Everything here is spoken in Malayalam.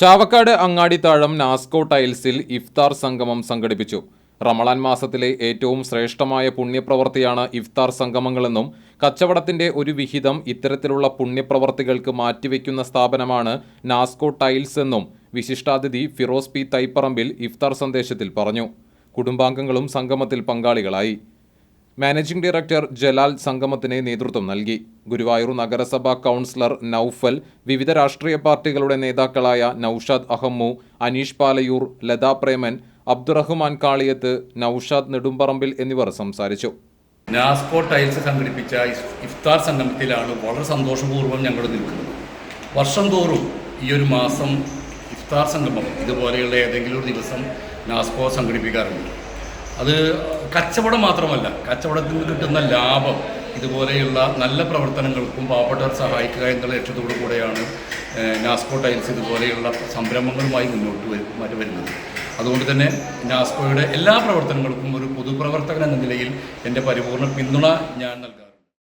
ചാവക്കാട് അങ്ങാടിത്താഴം നാസ്കോ ടൈൽസിൽ ഇഫ്താർ സംഗമം സംഘടിപ്പിച്ചു. റമളാൻ മാസത്തിലെ ഏറ്റവും ശ്രേഷ്ഠമായ പുണ്യപ്രവർത്തിയാണ് ഇഫ്താർ സംഗമങ്ങളെന്നും കച്ചവടത്തിന്റെ ഒരു വിഹിതം ഇത്തരത്തിലുള്ള പുണ്യപ്രവർത്തികൾക്ക് മാറ്റിവെക്കുന്ന സ്ഥാപനമാണ് നാസ്കോ ടൈൽസ് എന്നും വിശിഷ്ടാതിഥി ഫിറോസ് പി തൈപ്പറമ്പിൽ ഇഫ്താർ സന്ദേശത്തിൽ പറഞ്ഞു. കുടുംബാംഗങ്ങളും സംഗമത്തിൽ പങ്കാളികളായി. മാനേജിംഗ് ഡയറക്ടർ ജലാൽ സംഗമത്തിന് നേതൃത്വം നൽകി. ഗുരുവായൂർ നഗരസഭാ കൗൺസിലർ നൌഫൽ വിവിധ രാഷ്ട്രീയ പാർട്ടികളുടെ നേതാക്കളായ നൌഷാദ് അഹമ്മു അനീഷ് പാലയൂർ ലതാ പ്രേമൻ അബ്ദുറഹ്മാൻ കാളിയത്ത് നൌഷാദ് നെടുമ്പറമ്പിൽ എന്നിവർ സംസാരിച്ചു. ടൈൽസ് സംഘടിപ്പിച്ച ഇഫ്- ഇഫ്താർ സംഗമത്തിലാണ് വളരെ സന്തോഷപൂർവം ഞങ്ങൾ നിൽക്കുന്നത്. വർഷം തോറും ഈ ഒരു മാസം ഇഫ്താർ സംഗമം ഇതുപോലെയുള്ള ഏതെങ്കിലും ഒരു ദിവസം നാസ്കോ സംഘടിപ്പിക്കാറുണ്ട്. അത് കച്ചവടം മാത്രമല്ല കച്ചവടത്തിൽ നിന്ന് കിട്ടുന്ന ലാഭം ഇതുപോലെയുള്ള നല്ല പ്രവർത്തനങ്ങൾക്കും പാവപ്പെട്ടവർ സഹായിക്കുക എന്നുള്ള ലക്ഷ്യത്തോടു കൂടെയാണ് നാസ്കോ ടൈൽസ് ഇതുപോലെയുള്ള സംരംഭങ്ങളുമായി മുന്നോട്ട് വരു- വരുന്നത്. അതുകൊണ്ട് തന്നെ നാസ്കോയുടെ എല്ലാ പ്രവർത്തനങ്ങൾക്കും ഒരു പൊതുപ്രവർത്തകൻ എന്ന നിലയിൽ എന്റെ പരിപൂർണ പിന്തുണ ഞാൻ നൽകാം.